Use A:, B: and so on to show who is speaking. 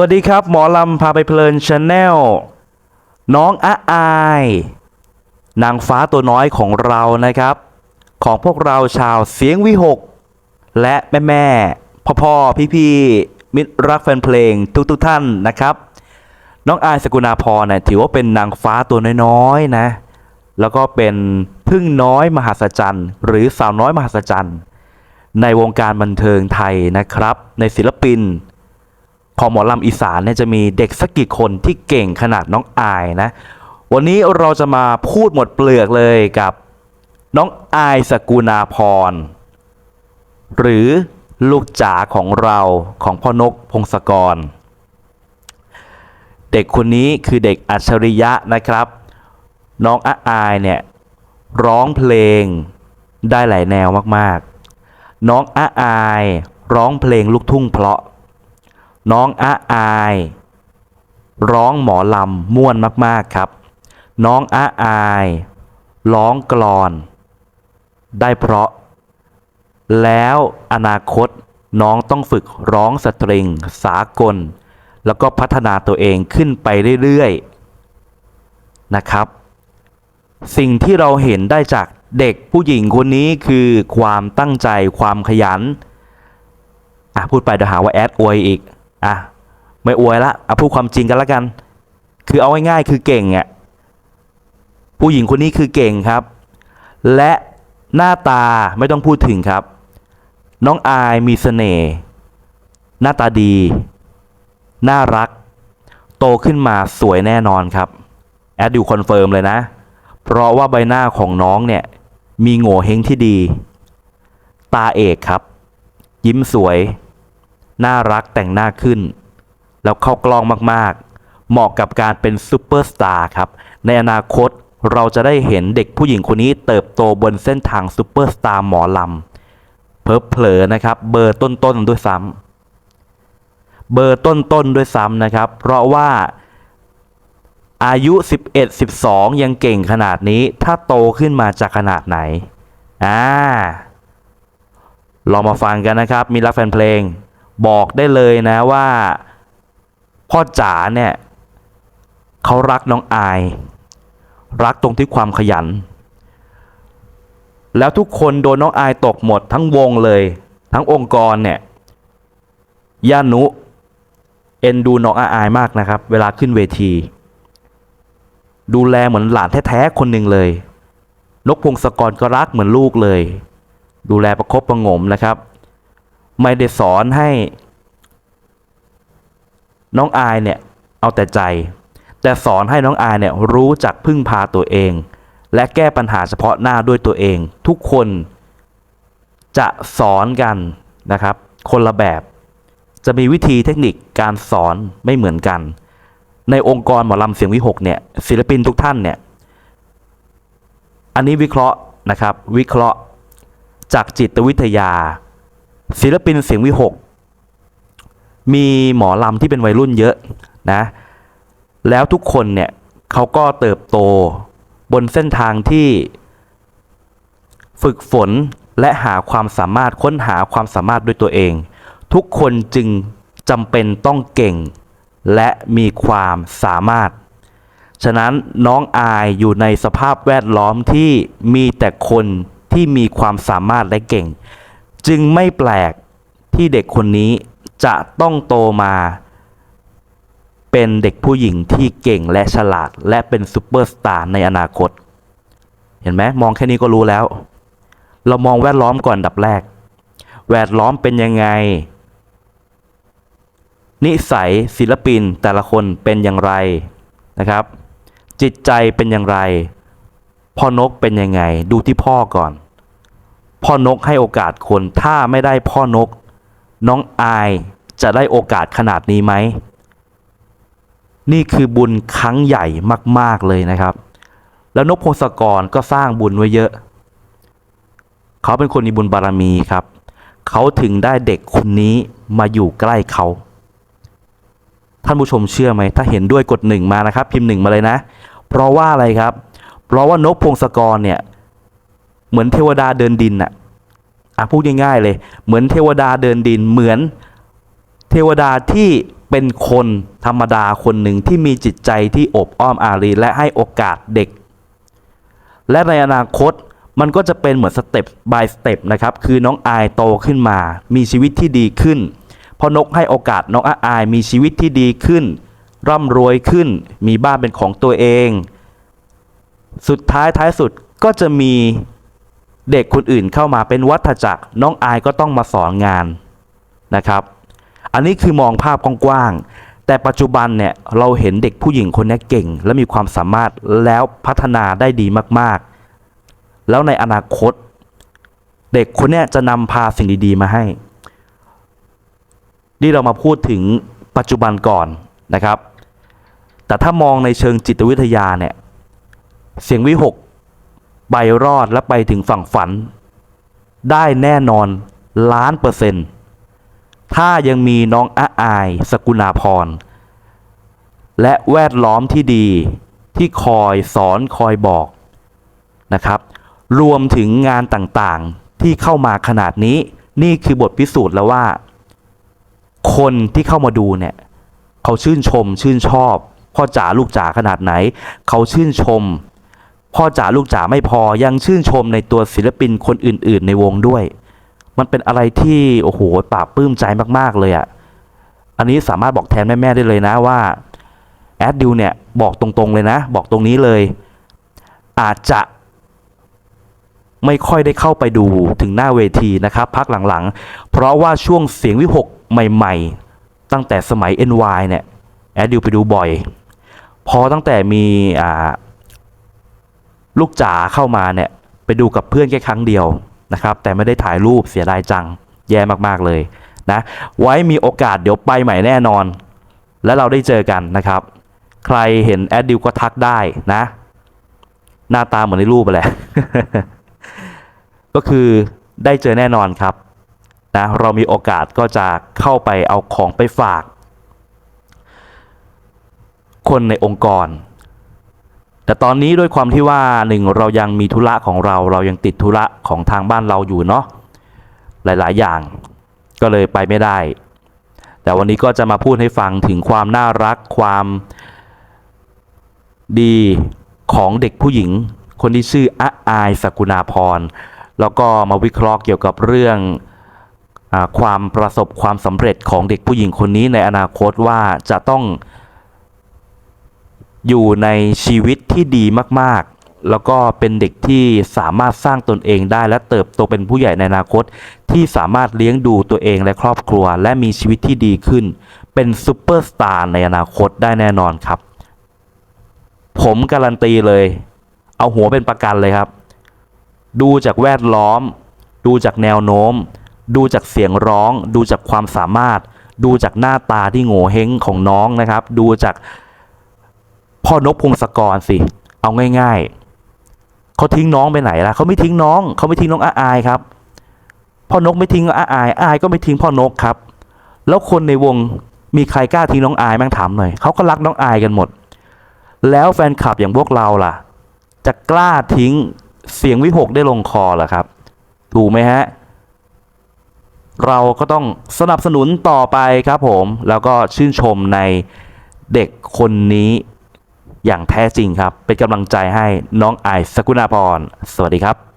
A: วัสดีครับ หมอลำพาไปเพลินชาแนลน้องอาอาย นางฟ้าตัวน้อยของเรานะครับ ของพวกเราชาวเสียงวิหก และแม่แม่พ่อพ่อพี่พี่ๆมิตรรักแฟนเพลงทุกทุกท่านนะครับ น้องอายสกุณาพรเนี่ยถือว่าเป็นนางฟ้าตัวน้อยๆนะ แล้วก็เป็นพึ่งน้อยมหัศจรรย์ หรือสาวน้อยมหัศจรรย์ ในวงการบันเทิงไทยนะครับ ในศิลปิน ของหมอลำอีสานเนี่ยจะมีเด็กสักกี่คนที่เก่งขนาดน้องอายนะ วันนี้เราจะมาพูดหมดเปลือกเลยกับน้องอายสกุณาพร หรือลูกจ๋าของเราของพ่อนกพงศกร เด็กคนนี้คือเด็กอัจฉริยะนะครับ น้องอาอายเนี่ยร้องเพลงได้หลายแนวมากๆ น้องอาอายร้องเพลงลูกทุ่งเพราะ น้องอาอาย ร้องหมอลำม่วนมาก ๆ ครับ น้องอาอาย ร้องกลอน ได้เพราะ แล้วอนาคตน้องต้องฝึกร้องสตริง สากล แล้วก็พัฒนาตัวเองขึ้นไปเรื่อย ๆ นะครับ สิ่งที่เราเห็นได้จากเด็กผู้หญิงคนนี้คือความตั้งใจความขยัน อะ พูดไปเดี๋ยวหาว่าแอดอวยอีก อะไม่อวยละเอะพูดความจริงกันละกัน คือเอาง่ายๆคือเก่งอะผู้หญิงคนนี้คือเก่งครับ และหน้าตาไม่ต้องพูดถึงครับ น้องอายมีเสน่ห์หน้าตาดี น่ารัก โตขึ้นมาสวยแน่นอนครับ แอดดูคอนเฟิร์มเลยนะ เพราะว่าใบหน้าของน้องเนี่ย มีโง่เฮงที่ดี ตาเอกครับ ยิ้มสวย น่ารักแต่งหน้าขึ้น แล้วเข้ากล้องมากๆ เหมาะกับการเป็นซูเปอร์สตาร์ครับ ในอนาคตเราจะได้เห็นเด็กผู้หญิงคนนี้เติบโตบนเส้นทางซูเปอร์สตาร์หมอลำเพอเพลอๆนะครับ เบอร์ต้นๆด้วยซ้ำเบอร์ต้นๆด้วยซ้ำนะครับ เพราะว่าอายุ 11 12 ยังเก่งขนาดนี้ ถ้าโตขึ้นมาจะขนาดไหน อ่า ลองมาฟังกันนะครับ มีรักแฟนเพลง บอกได้เลยนะว่า พ่อจ๋าเนี่ยเขารักน้องอาย รักตรงที่ความขยัน แล้วทุกคนโดนน้องอายตกหมดทั้งวงเลย ทั้งองค์กรเนี่ยย่านุ เอ็นดูน้องอาอายมากนะครับ เวลาขึ้นเวที ดูแลเหมือนหลานแท้ๆคนหนึ่งเลย นกพงศกรก็รักเหมือนลูกเลย ดูแลประคบประงมนะครับ ไม่ได้สอนให้ น้องอายเนี่ยเอาแต่ใจ แต่สอนให้น้องอายเนี่ยรู้จักพึ่งพาตัวเอง และแก้ปัญหาเฉพาะหน้าด้วยตัวเอง ทุกคนจะสอนกันนะครับ คนละแบบ จะมีวิธีเทคนิคการสอนไม่เหมือนกัน ในองค์กรหมอลำเสียงวิหกเนี่ยศิลปินทุกท่านเนี่ยอันนี้วิเคราะห์นะครับ วิเคราะห์จากจิตวิทยา ศิลปินเสียงวิหก มีหมอลำที่เป็นวัยรุ่นเยอะนะ แล้วทุกคนเนี่ยเขาก็เติบโตบนเส้นทางที่ฝึกฝนและหาความสามารถค้นหาความสามารถด้วยตัวเอง ทุกคนจึงจำเป็นต้องเก่ง และมีความสามารถ ฉะนั้นน้องอายอยู่ในสภาพแวดล้อมที่มีแต่คนที่มีความสามารถและเก่ง จึงไม่แปลกที่เด็กคนนี้จะต้องโตมาเป็นเด็กผู้หญิงที่เก่งและฉลาด และเป็นซูเปอร์สตาร์ในอนาคต เห็นไหมมองแค่นี้ก็รู้แล้ว เรามองแวดล้อมก่อนดับแรก แวดล้อมเป็นยังไง นิสัยศิลปินแต่ละคนเป็นอย่างไรนะครับ จิตใจเป็นอย่างไร พ่อนกเป็นยังไง ดูที่พ่อก่อน พ่อนกให้โอกาสคนถ้าไม่ได้พ่อนก น้องอายจะได้โอกาสขนาดนี้ไหม นี่คือบุญครั้งใหญ่มาก ๆ เลยนะครับ แล้วนกพงศกรก็สร้างบุญไว้เยอะ เขาเป็นคนมีบุญบารมีครับ เขาถึงได้เด็กคนนี้มาอยู่ใกล้เขา ท่านผู้ชมเชื่อไหม ถ้าเห็นด้วยกดหนึ่งมานะครับ พิมพ์หนึ่งมาเลยนะ เพราะว่าอะไรครับ เพราะว่านกพงศกรเนี่ย เหมือนเทวดาเดินดินอะอะพูดง่ายๆเลย เหมือนเทวดาเดินดินเหมือนเทวดาที่เป็นคนธรรมดาคนหนึ่งที่มีจิตใจที่อบอ้อมอารีและให้โอกาสเด็ก และในอนาคตมันก็จะเป็นเหมือนสเต็ป by สเต็ปนะครับ คือน้องอายโตขึ้นมา มีชีวิตที่ดีขึ้นเพอนกให้โอกาสน้องอายมีชีวิตที่ดีขึ้น ร่ำรวยขึ้น มีบ้านเป็นของตัวเอง สุดท้ายท้ายสุดก็จะมี เด็กคนอื่นเข้ามาเป็นวัฏจักรน้องอายก็ต้องมาสอนงานนะครับ อันนี้คือมองภาพกว้างๆแต่ปัจจุบันเนี่ยเราเห็นเด็กผู้หญิงคนนี้เก่ง และมีความสามารถแล้วพัฒนาได้ดีมากๆ แล้วในอนาคต เด็กคนนี้จะนำพาสิ่งดีๆมาให้ นี่เรามาพูดถึงปัจจุบันก่อนนะครับ แต่ถ้ามองในเชิงจิตวิทยาเนี่ยเสียงวิหก ใบรอดและไปถึงฝั่งฝัน ได้แน่นอนล้านเปอร์เซ็นต์ถ้ายังมีน้องอาอาย สกุณาพร และแวดล้อมที่ดีที่คอยสอนคอยบอกนะครับ รวมถึงงานต่างๆที่เข้ามาขนาดนี้ นี่คือบทพิสูจน์แล้วว่า คนที่เข้ามาดูเนี่ย เขาชื่นชมชื่นชอบพ่อจ๋าลูกจ๋าขนาดไหน เขาชื่นชม พ่อจ๋าลูกจ๋าไม่พอยังชื่นชมในตัวศิลปินคนอื่น ๆ ในวงด้วย มันเป็นอะไรที่โอ้โหปลาบปลื้มใจมากๆเลยอะ่ะอันนี้สามารถบอกแทนแม่ ๆ ได้เลยนะว่าแอดดิวเนี่ยบอกตรงๆเลยนะ บอกตรงนี้เลย อาจจะไม่ค่อยได้เข้าไปดูถึงหน้าเวทีนะครับพักหลังๆ เพราะว่าช่วงเสียงวิหกใหม่ๆ ตั้งแต่สมัย NY เนี่ยแอดดิวไปดูบ่อย พอตั้งแต่มีอ่า ลูกจ๋าเข้ามาเนี่ยไปดูกับเพื่อนแค่ครั้งเดียวนะครับ แต่ไม่ได้ถ่ายรูปเสียดายจังแย่มากๆเลยนะไว้มีโอกาสเดี๋ยวไปใหม่แน่นอน แล้วเราได้เจอกันนะครับ ใครเห็นแอดดิวก็ทักได้นะ หน้าตาเหมือนในรูปไปแหละก็คือได้เจอแน่นอนครับนะเรามีโอกาสก็จะเข้าไปเอาของไปฝาก คนในองค์กร แต่ตอนนี้ด้วยความที่ว่าหนึ่งเรายังมีธุระของเรา เรายังติดธุระของทางบ้านเราอยู่เนาะหลาย ๆ อย่างก็เลยไปไม่ได้ แต่วันนี้ก็จะมาพูดให้ฟังถึงความน่ารักความดีของเด็กผู้หญิง คนที่ชื่ออาอายสกุณาพร แล้วก็มาวิเคราะห์เกี่ยวกับเรื่องอความประสบความสำเร็จของเด็กผู้หญิงคนนี้ในอนาคตว่าจะต้อง อยู่ในชีวิตที่ดีมากๆ แล้วก็เป็นเด็กที่สามารถสร้างตนเองได้และเติบโตเป็นผู้ใหญ่ในอนาคต ที่สามารถเลี้ยงดูตัวเองและครอบครัว และมีชีวิตที่ดีขึ้น เป็นซูเปอร์สตาร์ในอนาคตได้แน่นอนครับ ผมการันตีเลย เอาหัวเป็นประกันเลยครับ ดูจากแวดล้อม ดูจากแนวโน้ม ดูจากเสียงร้อง ดูจากความสามารถ ดูจากหน้าตาที่โง่เฮงของน้องนะครับ ดูจาก พ่อนกพงศกรสิ เอาง่ายๆ เขาทิ้งน้องไปไหนล่ะเขาไม่ทิ้งน้อง เขาไม่ทิ้งน้องอาอายครับ พ่อนกไม่ทิ้งอาอายอาอายก็ไม่ทิ้งพ่อนกครับ แล้วคนในวงมีใครกล้าทิ้งน้องอายแม่งถามหน่อยเขาก็รักน้องอายกันหมด แล้วแฟนคลับอย่างพวกเราล่ะ จะกล้าทิ้งเสียงวิหกได้ลงคอเหรอครับ ถูกไหมฮะเราก็ต้องสนับสนุนต่อไปครับผม แล้วก็ชื่นชมในเด็กคนนี้ อย่างแท้จริงครับ เป็นกำลังใจให้น้องไอซ์สกุณาพร สวัสดีครับ